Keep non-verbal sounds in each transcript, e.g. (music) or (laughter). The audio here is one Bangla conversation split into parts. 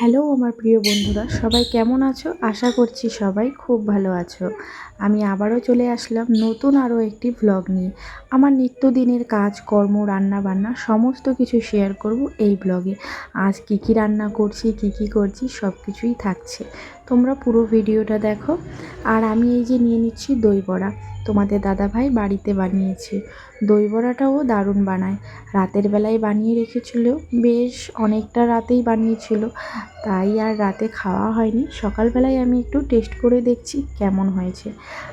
হ্যালো, আমার প্রিয় বন্ধুরা, সবাই কেমন আছো? আশা করছি সবাই খুব ভালো আছো। আমি আবারও চলে আসলাম নতুন আরও একটি ভ্লগ নিয়ে। আমার নিত্যদিনের কাজ, কর্ম, রান্না বান্না সমস্ত কিছু শেয়ার করব এই ব্লগে আজ কী কী রান্না করছি, কী কী করছি, সব কিছুই থাকছে। তোমরা পুরো ভিডিওটা দেখো। আর আমি এই যে নিয়ে নিচ্ছি দই বড়া। তোমাদের দাদাভাই বাড়িতে বানিয়েছে। দই বড়াটাও দারুণ বানায়। রাতের বেলায় বানিয়ে রেখেছিল বেশ অনেকটা রাতেই বানিয়েছিল। তাই আর রাতে খাওয়া হয়নি। সকালবেলায় আমি একটু টেস্ট করে দেখছি কেমন হয়েছে।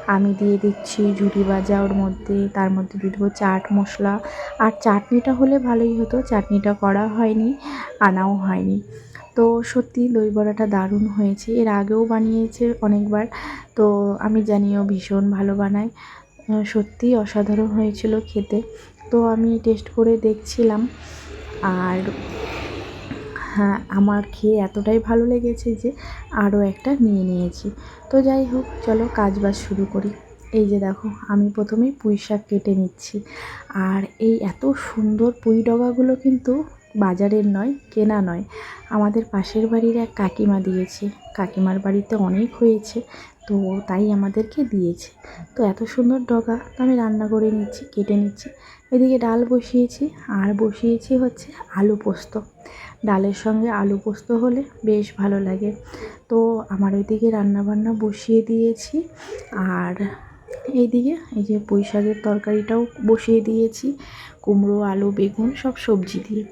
আমি দিয়ে দিচ্ছি ঝুড়ি ভাজা ওর মধ্যে, তার মধ্যে দিয়ে দেবো চাট মশলা। আর চাটনিটা হলে ভালোই হতো। চাটনিটা করা হয়নি, আনাও হয়নি। তো সত্যি দই বড়াটা দারুণ হয়েছে। এর আগেও বানিয়েছে অনেকবার। তো আমি জানিও ভীষণ ভালো বানায়। সত্যিই অসাধারণ হয়েছিল খেতে। তো আমি টেস্ট করে দেখছিলাম। আর হ্যাঁ আমার খেয়ে এতটাই ভালো লেগেছে যে আরও একটা নিয়ে নিয়েছি। তো যাই হোক, চলো কাজ বাজ শুরু করি। এই যে দেখো, আমি প্রথমেই পুঁই শাক কেটে নিচ্ছি। আর এই এত সুন্দর পুঁই ডগাগুলো কিন্তু বাজারের নয়, কেনা নয়। আমাদের পাশের বাড়ির এক কাকিমা দিয়েছে। কাকিমার বাড়িতে অনেক হয়েছে, তো তাই আমাদেরকে দিয়েছে। তো এত সুন্দর ডগা আমি রান্না করে নিচ্ছি, কেটে নিচ্ছি। এদিকে ডাল বসিয়েছি, আর বসিয়েছি হচ্ছে আলু পোস্ত। ডালের সঙ্গে আলু পোস্ত হলে বেশ ভালো লাগে। তো আমার ওইদিকে রান্নাবান্না বসিয়ে দিয়েছি, আর এইদিকে, এই যে পুঁই শাকের তরকারিটাও বসিয়ে দিয়েছি, কুমড়ো, আলু, বেগুন, সব সবজি দিয়ে।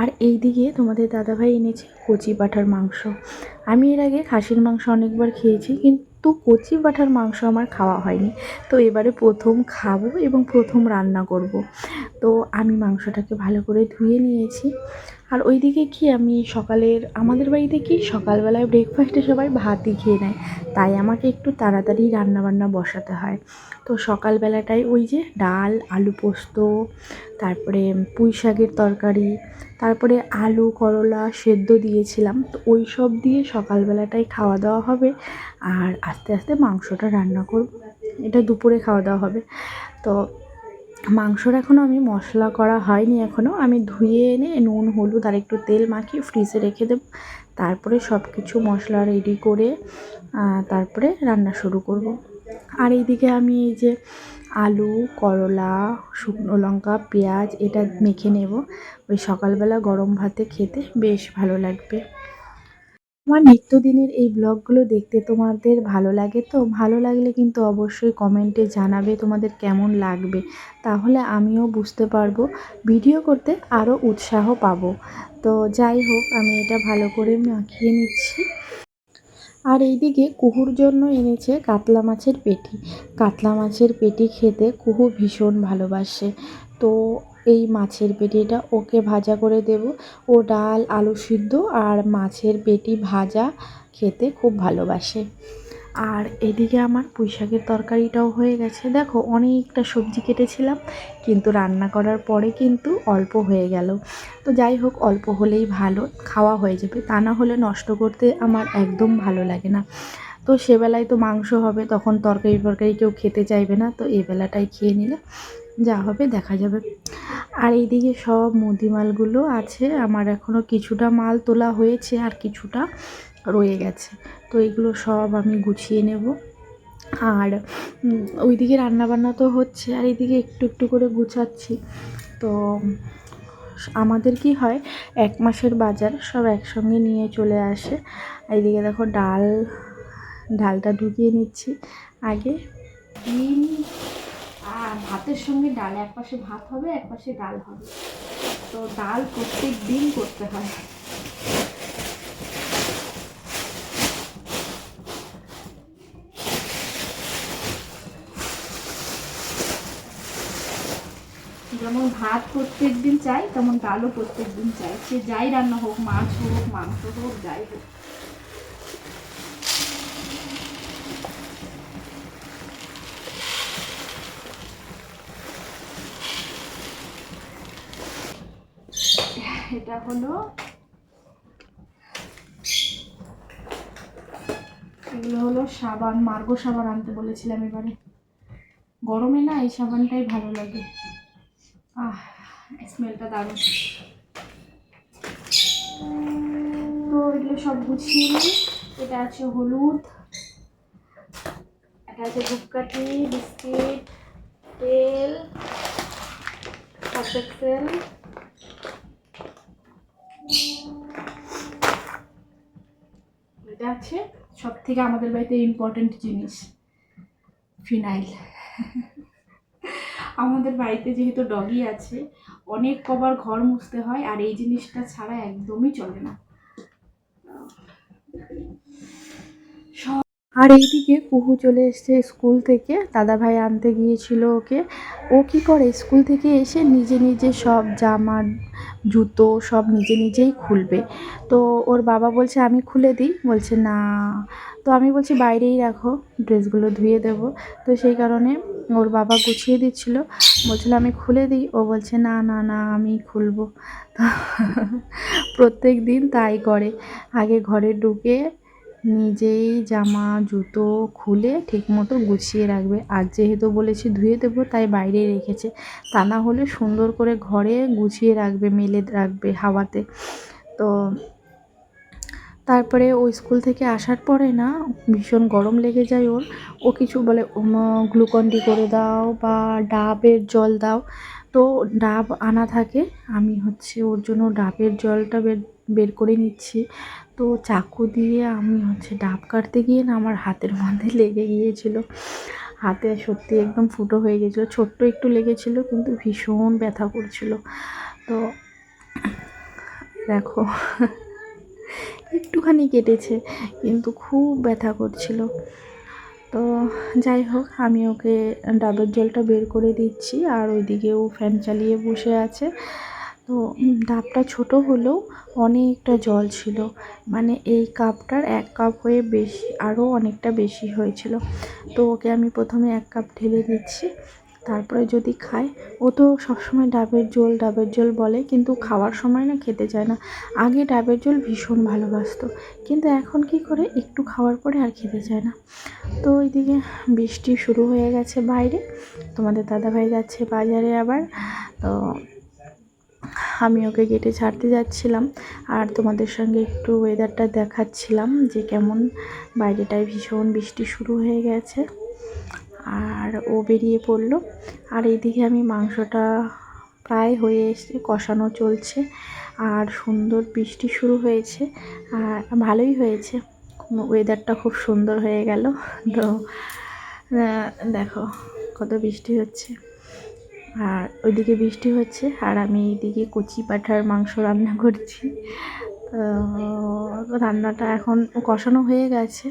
আর এই দিকে তোমাদের দাদাভাই এনেছে কচি পাঠার মাংস। আমি এর আগে খাসির মাংস অনেকবার খেয়েছি, কিন্তু কচি পাঠার মাংস আমার খাওয়া হয়নি। তো এবারে প্রথম খাব এবং প্রথম রান্না করব। তো আমি মাংসটাকে ভালো করে ধুয়ে নিয়েছি। আর ওইদিকে কি আমি সকালের, আমাদের বাড়িতে কি সকালবেলায় ব্রেকফাস্টে সবাই ভাতই খেয়ে নেয়, তাই আমাকে একটু তাড়াতাড়ি রান্নাবান্না বসাতে হয়। তো সকালবেলাটায় ওই যে ডাল, আলু পোস্ত, তারপরে পুঁই শাকের তরকারি, তারপরে আলু, করলা সেদ্ধ দিয়েছিলাম। তো ওই সব দিয়ে সকালবেলাটাই খাওয়া দাওয়া হবে আর আস্তে আস্তে মাংসটা রান্না করব। এটা দুপুরে খাওয়া দাওয়া হবে। তো মাংসর এখনও আমি মশলা করা হয়নি এখনও আমি ধুয়ে এনে নুন, হলুদ আর একটু তেল মাখিয়ে ফ্রিজে রেখে দেব। তারপরে সব কিছু মশলা রেডি করে তারপরে রান্না শুরু করব। আর এইদিকে আমি এই যে আলু, করলা, শুকনো লঙ্কা, পেঁয়াজ এটা মেখে নেব। ওই সকালবেলা গরম ভাতে খেতে বেশ ভালো লাগবে। আমার নিত্যদিনের এই ব্লগগুলো দেখতে তোমাদের ভালো লাগে তো? ভালো লাগলে কিন্তু অবশ্যই কমেন্টে জানাবে তোমাদের কেমন লাগবে। তাহলে আমিও বুঝতে পারব, ভিডিও করতে আরও উৎসাহ পাবো। তো যাই হোক, আমি এটা ভালো করে মাখিয়ে নিচ্ছি। আর এইদিকে কুহুর জন্য এনেছে কাতলা মাছের পেটি। কাতলা মাছের পেটি খেতে কুহু ভীষণ ভালোবাসে। তো এই মাছের পেটিটা ওকে ভাজা করে দেব। ও ডাল, আলু সিদ্ধ আর মাছের পেটি ভাজা খেতে খুব ভালোবাসে। আর এদিকে আমার পুঁই শাকের তরকারিটাও হয়ে গেছে। দেখো, অনেকটা সবজি কেটেছিলাম, কিন্তু রান্না করার পরে কিন্তু অল্প হয়ে গেল। তো যাই হোক, অল্প হলেই ভালো, খাওয়া হয়ে যাবে। তা না হলে নষ্ট করতে আমার একদম ভালো লাগে না। তো সেবেলায় তো মাংস হবে, তখন তরকারি ফরকারি কেউ খেতে চাইবে না, তো এ বেলাটাই খেয়ে নিলে যা হবে দেখা যাবে। আর এইদিকে সব মুদিমালগুলো আছে, আমার এখনও কিছুটা মাল তোলা হয়েছে আর কিছুটা রয়ে গেছে। তো এগুলো সব আমি গুছিয়ে নেব। আর ওইদিকে রান্নাবান্না তো হচ্ছে, আর এইদিকে একটু একটু করে গুছাচ্ছি। তো, আমাদের কি হয়, এক মাসের বাজার, সব একসঙ্গে নিয়ে চলে আসে। এইদিকে দেখো ডাল, ডালটা ঢুকিয়ে নিচ্ছি। আগে আর ভাতের সঙ্গে ডাল, এক পাশে ভাত হবে, এক পাশে ডাল হবে। তো ডাল প্রত্যেক দিন করতে হয়। যেমন ভাত প্রত্যেক দিন চাই, তেমন ডালও প্রত্যেক দিন চাই। সে যাই রান্না হোক, মাছ হোক, মাংস হোক, যাই হোক। এটা হলো এগুলো হলো সাবান, মার্গো সাবান আনতে বলেছিলাম এবারে। গরমে না এই সাবানটাই ভালো লাগে। আহ স্মেলটা দারুণ। তো এগুলো সব গুছিয়ে এটা আছে হলুদ, এটা আছে ধূপকাঠি, বিস্কিট, তেল সার্ফ আছে সব থেকে আমাদের বাড়িতে ইম্পর্টেন্ট জিনিস, ফিনাইল। আমাদের বাড়িতে যেহেতু ডগি আছে, অনেক কবার ঘর মুছতে হয় আর এই জিনিসটা ছাড়া একদমই চলে না। আর এইদিকে কুহু চলে এসছে স্কুল থেকে। দাদা ভাই আনতে গিয়েছিল ওকে। ও কি করে? স্কুল থেকে এসে নিজে নিজে সব জামা, জুতো সব নিজে নিজেই খুলবে। তো ওর বাবা বলছে, আমি খুলে দিই। বলছে, না। তো আমি বলছি, বাইরেই রাখো, ড্রেসগুলো ধুয়ে দেবো। তো সেই কারণে ওর বাবা গুছিয়ে দিচ্ছিল। বলছিল, আমি খুলে দিই। ও বলছে, না না না, আমি খুলবো। প্রত্যেক দিন তাই করে। আগে ঘরে ঢুকে নিজেই জামা, জুতো খুলে ঠিকমতো গুছিয়ে রাখবে। আর যেহেতু বলেছি ধুয়ে দেবো, তাই বাইরে রেখেছে। তা না হলে সুন্দর করে ঘরে গুছিয়ে রাখবে, মেলে রাখবে হাওয়াতে। তো তারপরে ও স্কুল থেকে আসার পরে না, ভীষণ গরম লেগে যায় ওর। ও কিছু বলে গ্লুকন ডি করে দাও বা ডাবের জল দাও। তো ডাব আনা থাকে, আমি হচ্ছে ওর জন্য ডাবের জলটা বের বের করে নিচ্ছি। তো চাকু দিয়ে আমি হচ্ছে ডাব কাটতে গিয়ে না আমার হাতের মধ্যে (laughs) লেগে গিয়েছিল। হাতে সত্যি একদম ফুটো হয়ে গেছিল ছোট্ট একটু লেগেছিল কিন্তু ভীষণ ব্যথা করছিল। তো দেখো, একটুখানি কেটেছে কিন্তু খুব ব্যথা করছিল। তো যাই হোক, আমি ওকে ডাবের জলটা বের করে দিচ্ছি আর ওইদিকে ও ফ্যান চালিয়ে বসে আছে। তো ডাবটা ছোট হলেও অনেকটা জল ছিল। মানে এই কাপটার এক কাপ হয়ে বেশি, আরও অনেকটা বেশি হয়েছিল। তো ওকে আমি প্রথমে এক কাপ ঢেলে দিচ্ছি। তারপরে যদি খায়, ও তো সবসময় ডাবের জল ডাবের জল বলে, কিন্তু খাওয়ার সময় না খেতে চায় না। আগে ডাবের জল ভীষণ ভালোবাসতো, কিন্তু এখন কি করে, একটু খাওয়ার পরে আর খেতে চায় না। তো ওইদিকে বৃষ্টি শুরু হয়ে গেছে বাইরে। তোমাদের দাদাভাই যাচ্ছে বাজারে আবার। তো আমি ওকে গেটে ছাড়তে যাচ্ছিলাম আর তোমাদের সঙ্গে একটু ওয়েদারটা দেখাচ্ছিলাম যে কেমন। বাইরেটায় ভীষণ বৃষ্টি শুরু হয়ে গেছে আর ও বেরিয়ে পড়ল। আর এইদিকে আমি মাংসটা প্রায় হয়ে এসছে কষানো চলছে আর সুন্দর বৃষ্টি শুরু হয়েছে আর ভালোই হয়েছে। ওয়েদারটা খুব সুন্দর হয়ে গেল। তো দেখো কত বৃষ্টি হচ্ছে। আর ওইদিকে বৃষ্টি হচ্ছে আর আমি এইদিকে কচি পাঠার মাংস রান্না করছি। রান্নাটা এখন কষানো হয়ে গেছে,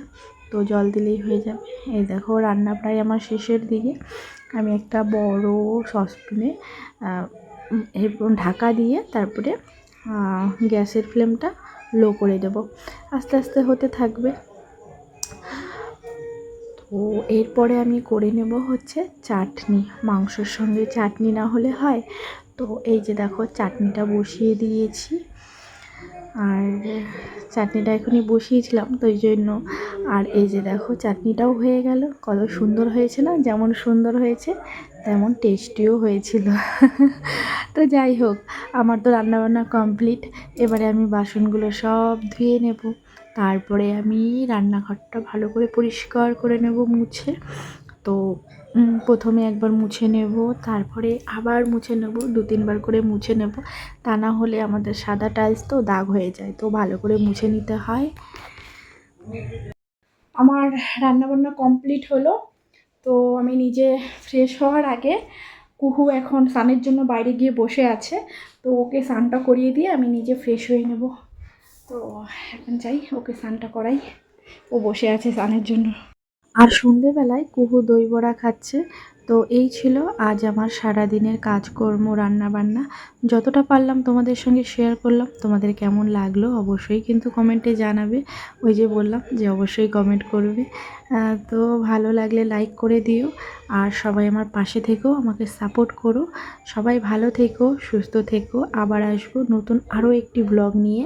তো জল দিলেই হয়ে যাবে। এই দেখো রান্না প্রায় আমার শেষের দিকে। আমি একটা বড় সসপ্যানে ঢাকা দিয়ে তারপরে গ্যাসের ফ্লেমটা লো করে দেব। আস্তে আস্তে হতে থাকবে। তো এরপরে আমি করে নেব হচ্ছে চাটনি। মাংসর সঙ্গে চাটনি না হলে হয়। তো এই যে দেখো চাটনিটা বসিয়ে দিয়েছি। আর চাটনিটা এখনই বসিয়েছিলাম, তো ওই জন্য আর এই যে দেখো চাটনিটাও হয়ে গেল। কত সুন্দর হয়েছে না? যেমন সুন্দর হয়েছে, তেমন টেস্টিও হয়েছিল। (laughs) তো যাই হোক, আমার তো রান্নাবান্না কমপ্লিট। এবারে আমি বাসনগুলো সব ধুয়ে নেব। তারপরে আমি রান্নাঘরটা ভালো করে পরিষ্কার করে নেব মুছে। তো প্রথমে একবার মুছে নেব, তারপরে আবার মুছে নেব, দু তিনবার করে মুছে নেব। তা না হলে আমাদের সাদা টাইলস তো দাগ হয়ে যায়, তো ভালো করে মুছে নিতে হয়। আমার রান্নাবান্না কমপ্লিট হলো। তো আমি নিজে ফ্রেশ হওয়ার আগে কুহু এখন স্নানের জন্য বাইরে গিয়ে বসে আছে। তো ওকে স্নানটা করিয়ে দিয়ে আমি নিজে ফ্রেশ হয়ে নেব। তো এখন যাই, ওকে স্নানটা করাই। ও বসে আছে স্নানের জন্য। আর সন্ধেবেলায় কুহু দই বড়া খাচ্ছে। তো এই ছিল আজ আমার সারা দিনের কাজকর্ম রান্না বান্না যতটা পারলাম তোমাদের সঙ্গে শেয়ার করলাম। তোমাদের কেমন লাগল অবশ্যই কিন্তু কমেন্টে জানাবে। ওই যে বললাম যে অবশ্যই কমেন্ট করবে। তো ভালো লাগলে লাইক করে দিও। আর সবাই আমার পাশে থেকো, আমাকে সাপোর্ট করো। সবাই ভালো থেকো, সুস্থ থেকো। আবার আসব নতুন আরও একটি ব্লগ নিয়ে।